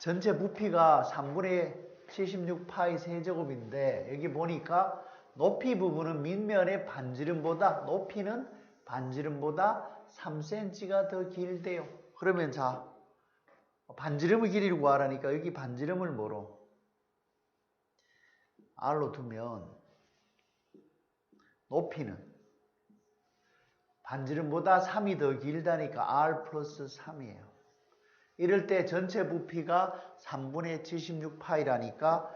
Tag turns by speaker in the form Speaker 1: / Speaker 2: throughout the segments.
Speaker 1: 전체 부피가 3분의 76파이 세제곱인데 여기 보니까 높이 부분은 밑면의 반지름보다 높이는 반지름보다 3cm가 더 길대요. 그러면 자 반지름의 길이를 구하라니까 여기 반지름을 뭐로 r로 두면 높이는 반지름보다 3이 더 길다니까 r 플러스 3이에요. 이럴 때 전체 부피가 3분의 76파이라니까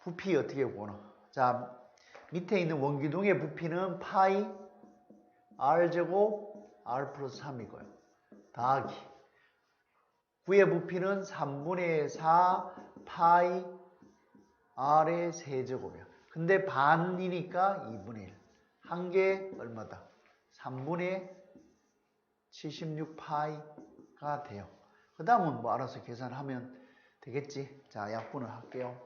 Speaker 1: 부피 어떻게 구하나? 자, 밑에 있는 원기둥의 부피는 파이 r제곱 r 플러스 3이고요. 더하기. 구의 부피는 3분의 4 파이 r의 세제곱이야. 근데 반이니까 2분의 1. 한 개 얼마다? 3분의 76파이가 돼요. 그 다음은 뭐 알아서 계산하면 되겠지. 자, 약분을 할게요.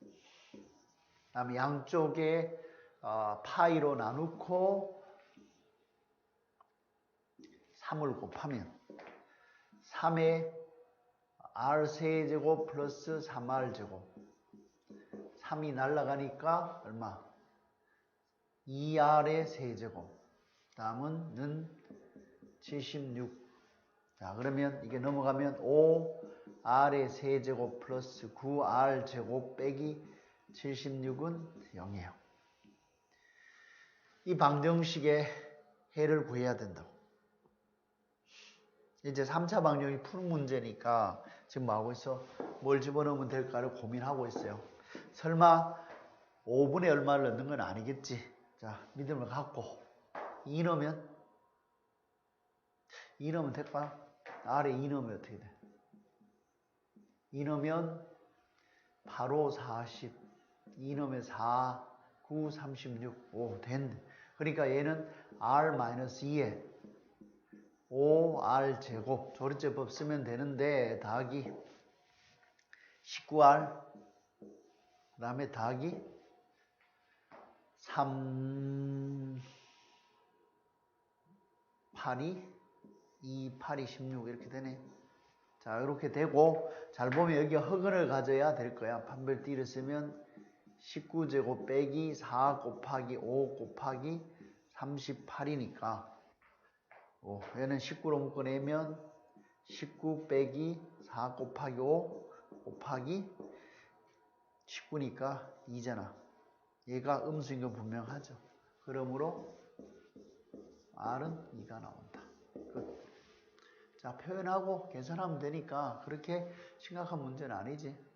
Speaker 1: 그 다음에 양쪽에 어, 파이로 나누고 3을 곱하면 3의 r 세제곱 플러스 3r 제곱 3이 날라가니까 얼마? 2r의 세제곱 다음은 는 76. 자, 그러면 이게 넘어가면 5r의 세제곱 플러스 9r 제곱 빼기 76은 0이에요. 이 방정식의 해를 구해야 된다고. 이제 3차 방정식 푸는 문제니까 지금 뭐 하고 있어? 뭘 집어넣으면 될까를 고민하고 있어요. 설마 5분의 얼마를 넣는 건 아니겠지. 자, 믿음을 갖고 2 넣으면 2 넣으면 될까? 아래 2 넣으면 어떻게 돼? 2 넣으면 바로 40 2 넣으면 4 9 36 5 됐네 그러니까 얘는 r-2에 5r 제곱 조리제법 쓰면 되는데 더하기 19r 그 다음에 더하기 3 8이 2, 8이 16 이렇게 되네. 자 이렇게 되고 잘 보면 여기 허근을 가져야 될 거야. 판별띠를 쓰면 19제곱 빼기 4 곱하기 5 곱하기 38이니까 오, 얘는 19로 묶어내면 19 빼기 4 곱하기 5 곱하기 19니까 2잖아. 얘가 음수인 건 분명하죠. 그러므로 R은 2가 나온다. 끝. 자, 표현하고 계산하면 되니까 그렇게 심각한 문제는 아니지. 음.